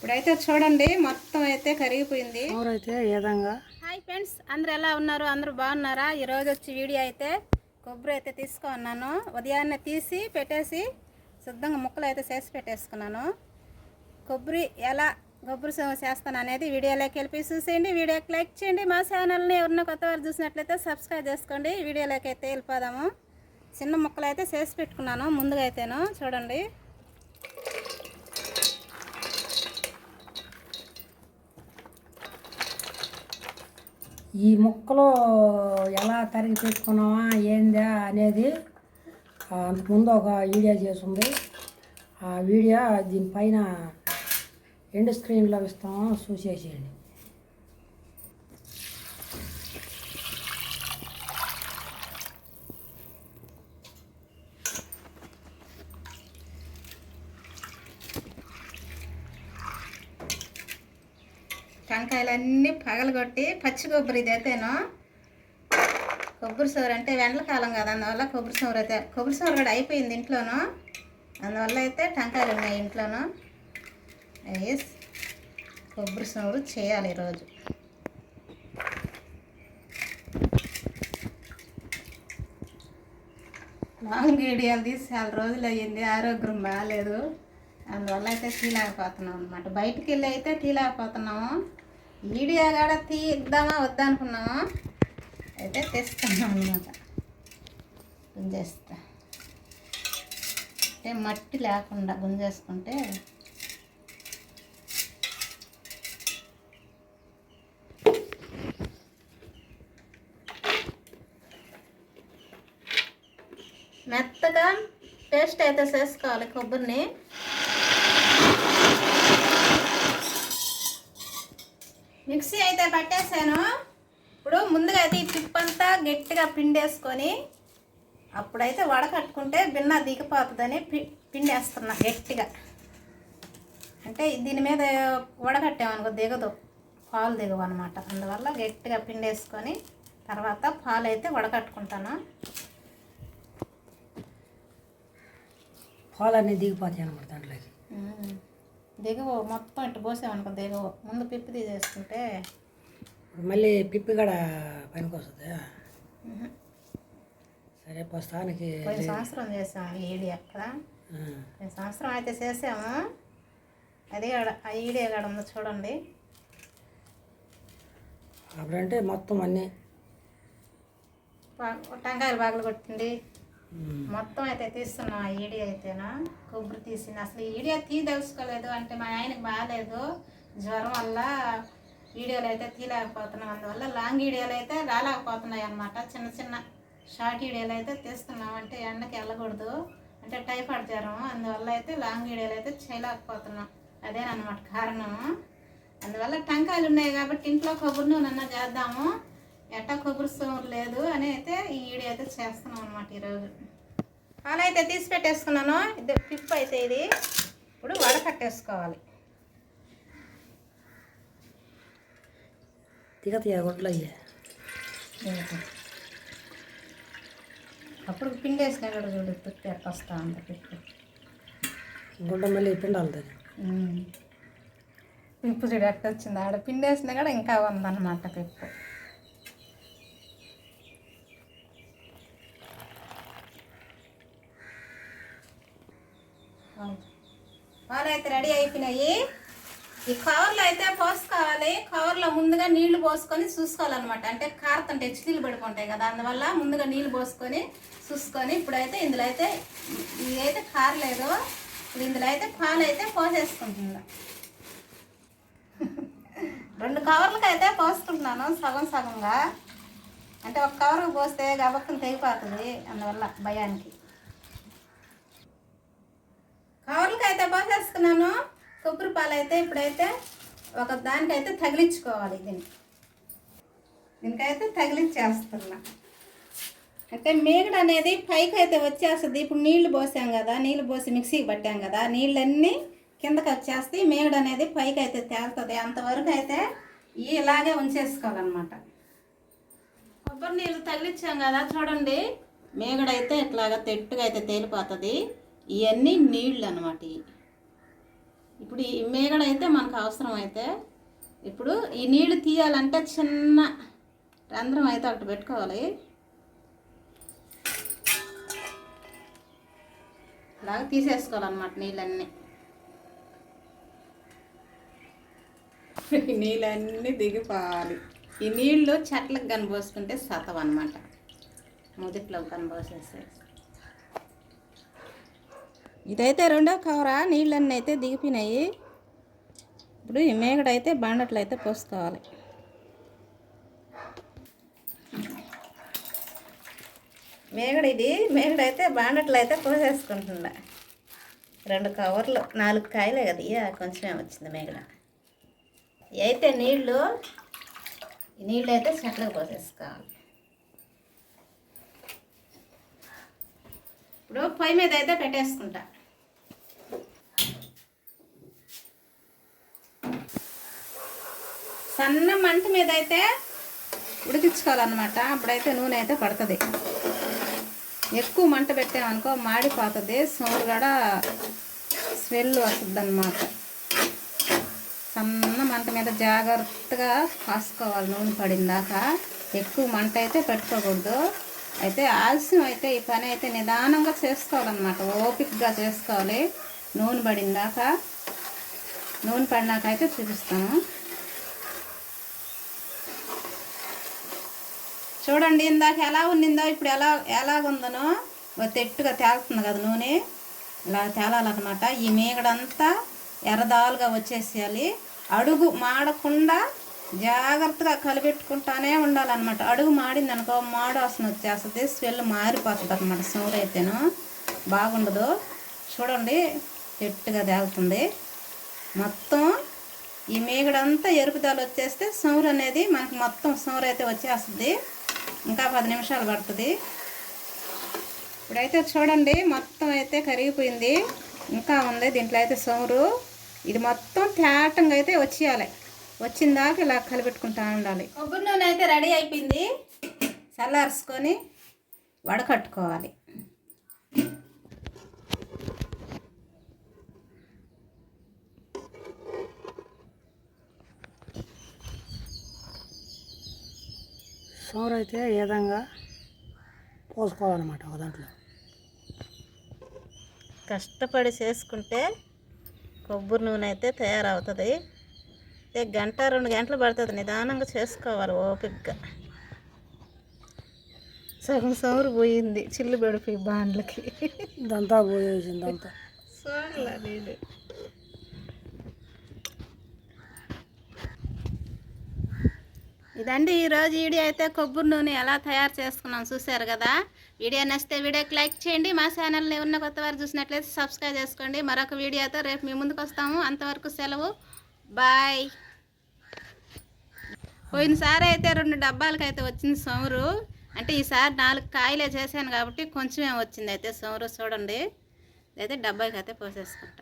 ఇప్పుడైతే చూడండి మొత్తం అయితే కరిగిపోయింది. విధంగా? హాయ్ ఫ్రెండ్స్ అందరు ఎలా ఉన్నారు? అందరూ బాగున్నారా? ఈరోజు వచ్చి వీడియో అయితే కొబ్బరి అయితే తీసుకున్నాను. ఉదయాన్నే తీసి పెట్టేసి శుద్ధంగా ముక్కలు అయితే చేసి పెట్టేసుకున్నాను. కొబ్బరి ఎలా కొబ్బరి చేస్తాను అనేది వీడియోలోకి వెళ్ళి చూసేయండి. వీడియోకి లైక్ చేయండి. మా ఛానల్ని ఎవరిన కొత్త వారు చూసినట్లయితే సబ్స్క్రైబ్ చేసుకోండి. వీడియోలోకి అయితే వెళ్ళిపోదాము. చిన్న ముక్కలు అయితే చేసి పెట్టుకున్నాను ముందుగా అయితేను. చూడండి. ఈ ముక్కలు ఎలా తరిగి పెట్టుకున్నామా ఏందా అనేది అంతకుముందు ఒక వీడియో చేసింది. ఆ వీడియో దీనిపైన ఎండ్ స్క్రీన్లో ఇస్తాము చూసేసేయండి. టెంకాయలన్నీ పగలగొట్టి పచ్చి కొబ్బరి ఇది కొబ్బరి సోర అంటే ఎండలకాలం కదా అందువల్ల కొబ్బరి సోర అయితే కొబ్బరి సోర కూడా అయిపోయింది ఇంట్లోనూ. అందువల్ల అయితే టెంకాయలు ఉన్నాయి ఇంట్లోనూ. ఎస్ కొబ్బరి సోరు చేయాలి ఈరోజు. లాంగ్ వీడియోలు తీసి చాలా రోజులు అయ్యింది ఆరోగ్యం బాగాలేదు అందువల్ల అయితే తీలేకపోతున్నాం అనమాట బయటికి వెళ్ళి అయితే తీలేకపోతున్నాము వీడియో కాడ తీద్దామా వద్దనుకున్నాము అయితే తెస్తున్నాం అనమాట గుంజేస్తా. అంటే మట్టి లేకుండా గుంజేసుకుంటే మెత్తగా పేస్ట్ అయితే చేసుకోవాలి కొబ్బరిని. మిక్సీ అయితే పట్టేసాను. ఇప్పుడు ముందుగా అయితే ఈ తిప్పంతా గట్టిగా పిండేసుకొని అప్పుడైతే వడకట్టుకుంటే బిన్న దిగిపోతుందని పి పిండేస్తున్నా గట్టిగా. అంటే దీని మీద వడకట్టామనుకో దిగదు. పాలు దిగవు అనమాట అందువల్ల గట్టిగా పిండేసుకొని తర్వాత పాలు అయితే వడకట్టుకుంటాను పాలన్నీ దిగిపోతాయి అనమాట దాంట్లోకి. దిగువ మొత్తం ఇటు పోసామనుకో దిగువ. ముందు పిప్పి తీసేసుకుంటే మళ్ళీ పిప్పి కూడా పనికి వస్తుంది. సరే ప్రస్తుతానికి పోయిన సంవత్సరం చేసాము ఈడి అక్కడ. పోయిన సంవత్సరం అయితే చేసాము. అది ఆ ఈడి ఆడ ఉంది చూడండి. అప్పుడంటే మొత్తం అన్నీ. టెంకాయలు బాగలు కొట్టింది. మొత్తం అయితే తీస్తున్నాం ఆ ఈడి అయితేనా? కొబ్బరి తీసిన అసలు ఈడియా తీ తెలుసుకోలేదు అంటే మా ఆయనకు బాగాలేదు. జ్వరం వల్ల వీడియోలు అయితే తీయలేకపోతున్నాం. అందువల్ల లాంగ్ వీడియోలు అయితే రాలేకపోతున్నాయి అన్నమాట. చిన్న చిన్న షార్ట్ వీడియోలు అయితే తీస్తున్నాం. అంటే ఎండకి వెళ్ళకూడదు. అంటే టైఫాయిడ్ జ్వరం. అందువల్ల అయితే లాంగ్ వీడియోలు అయితే చేయలేకపోతున్నాం. అదేనమాట కారణం. అందువల్ల టంకాయలు ఉన్నాయి కాబట్టి ఇంట్లో కొబ్బరి నూనె చేద్దాము. ఎట్టా కొబ్బరి లేదు అని అయితే ఈ వీడియో అయితే చేస్తున్నాం అనమాట ఈరోజు. పాలు అయితే తీసి పెట్టేసుకున్నాను. ఇది పిప్పు అయితే ఇది. ఇప్పుడు వడకట్టేసుకోవాలి దిగతాయి గుడ్లు అయ్యా. అప్పుడు పిండి వేసినా కూడా చూడు పిప్పు ఎట్ట వస్తా అంత పిప్పు. గుడ్డ మళ్ళీ దాన్ని ఉమ్. పిప్పు చూడు ఎట్ట వచ్చింది ఆడ పిండి వేసినా కూడా ఇంకా ఉందన్నమాట పిప్పు. పాలైతే అయితే రెడీ అయిపోయినాయి. ఈ కవర్లో అయితే పోసుకోవాలి. కవర్లో ముందుగా నీళ్ళు పోసుకొని చూసుకోవాలన్నమాట. అంటే కారుతుంటే హెచ్డీలు పడుకుంటాయి కదా అందువల్ల ముందుగా నీళ్ళు పోసుకొని చూసుకొని ఇప్పుడైతే ఇందులో అయితే ఇదైతే కారు కారలేదు ఇందులో అయితే పాలు అయితే పోసేసుకుంటున్నా. రెండు కవర్లకు అయితే పోసుకుంటున్నాను సగం సగంగా. అంటే ఒక కవర్కి పోస్తే గబక్కన తెగిపోతుంది అందువల్ల భయానికి. ఆవులకైతే అయితే పోసేసుకున్నాను కొబ్బరి పాలు అయితే ఇప్పుడైతే ఒక దానికైతే తగిలించుకోవాలి దీన్ని. దీనికైతే తగిలించేస్తున్నా. అయితే మేగడ అనేది పైకి అయితే వచ్చేస్తుంది. ఇప్పుడు నీళ్ళు పోసాం కదా నీళ్ళు పోసి మిక్సీకి పట్టాం కదా నీళ్ళన్నీ కిందకి వచ్చేస్తే మేగడ అనేది పైకి అయితే తేలుతుంది. అంతవరకు అయితే ఇలాగే ఉంచేసుకోవాలన్నమాట. కొబ్బరి నీళ్ళు తగిలించాం కదా చూడండి. మేగడైతే ఇట్లాగా తెట్టుగా అయితే తేలిపోతుంది. ఇవన్నీ నీళ్ళు అనమాట ఇప్పుడు ఈ మేగడైతే మనకు అవసరం అయితే ఇప్పుడు ఈ నీళ్ళు తీయాలంటే చిన్న రంధ్రం అయితే ఒకటి పెట్టుకోవాలి. ఇలాగ తీసేసుకోవాలన్నమాట నీళ్ళన్నీ. నీళ్ళన్నీ దిగిపోవాలి. ఈ నీళ్ళు చెట్లకు కనిపోసుకుంటే సతం అనమాట ముదిట్లో కనిపోసేస్తే ఇదైతే రెండో కవర నీళ్ళన్నీ అయితే దిగిపోయినాయి. ఇప్పుడు ఈ మేగడైతే అయితే అయితే పోసుకోవాలి. మేగడ ఇది మేగడ అయితే బాండట్లు అయితే పోసేసుకుంటుండ రెండు కవర్లు నాలుగు కాయలే కదా ఇక కొంచెమే వచ్చింది మేగడ అయితే నీళ్ళు నీళ్ళు అయితే చెట్లకు పోసేసుకోవాలి. ఇప్పుడు పొయ్యి మీద అయితే పెట్టేసుకుంటా. సన్న మంట మీద అయితే ఉడికించుకోవాలన్నమాట. అప్పుడైతే నూనె అయితే పడుతుంది. ఎక్కువ మంట పెట్టామనుకో మాడిపోతుంది. సోరు కూడా స్మెల్ వస్తుంది అన్నమాట సన్న మంట మీద జాగ్రత్తగా కాసుకోవాలి నూనె పడిందాక. ఎక్కువ మంట అయితే పెట్టుకోకూడదు. అయితే ఆలస్యం అయితే ఈ పని అయితే నిదానంగా చేసుకోవాలన్నమాట. ఓపికగా చేసుకోవాలి. నూనె పడిందాక. నూనె పడినాక అయితే చూపిస్తాను. చూడండి ఇందాక ఎలా ఉన్నిందో ఇప్పుడు ఎలా ఎలాగుందనో తెట్టుగా తేలుతుంది కదా నూనె. ఇలా తేలాలన్నమాట. ఈ మీగడంతా ఎర్రదాలుగా వచ్చేసేయాలి. అడుగు మాడకుండా జాగ్రత్తగా కలిపెట్టుకుంటానే ఉండాలన్నమాట. అడుగు మాడింది అనుకో మాడు వచ్చేస్తుంది స్మెల్ మారిపోతుంది అనమాట సౌర్ అయితేను బాగుండదు. చూడండి తెట్టుగా తేలుతుంది. మొత్తం ఈ మేగడంతా ఎరుపుదాలు వచ్చేస్తే సౌర్ అనేది మనకు మొత్తం సౌర్ అయితే వచ్చేస్తుంది. ఇంకా పది నిమిషాలు పడుతుంది. ఇప్పుడైతే చూడండి మొత్తం అయితే కరిగిపోయింది. ఇంకా ఉంది దీంట్లో అయితే సౌరు ఇది మొత్తం తేటంగా అయితే వచ్చేయాలి. వచ్చిందాక ఇలా కలిపెట్టుకుంటా ఉండాలి. కొబ్బరి నూనె అయితే రెడీ అయిపోయింది. చల్లార్చుకొని వడకట్టుకోవాలి. సోర అయితే ఏ విధంగా పోసుకోవాలన్నమాట ఒక దాంట్లో? కష్టపడి చేసుకుంటే కొబ్బరి నూనె అయితే తయారవుతుంది. అయితే గంట రెండు గంటలు పడుతుంది. నిదానంగా చేసుకోవాలి ఓపికగా సగం సౌరు పోయింది. చిల్లు పెడిపోయి బాండ్లకి. ఇదంతా పోయేసింది అంతా. చూడలే నేను. ఇదండి ఈరోజు వీడియో అయితే కొబ్బరి నూనె ఎలా తయారు చేసుకున్నాం చూశారు కదా? వీడియో నచ్చితే వీడియోకి లైక్ చేయండి. మా ఛానల్ని ఉన్న కొత్త వారు చూసినట్లయితే సబ్స్క్రైబ్ చేసుకోండి. మరొక వీడియోతో రేపు మీ ముందుకు వస్తాము. అంతవరకు సెలవు. బాయ్. పోయినసారి అయితే రెండు డబ్బాలకి అయితే వచ్చింది సోమరు. అంటే ఈసారి నాలుగు కాయలే చేశాను కాబట్టి కొంచెమే వచ్చింది అయితే సోమరు. చూడండి. అయితే డబ్బాకి అయితే పోసేసుకుంటాం.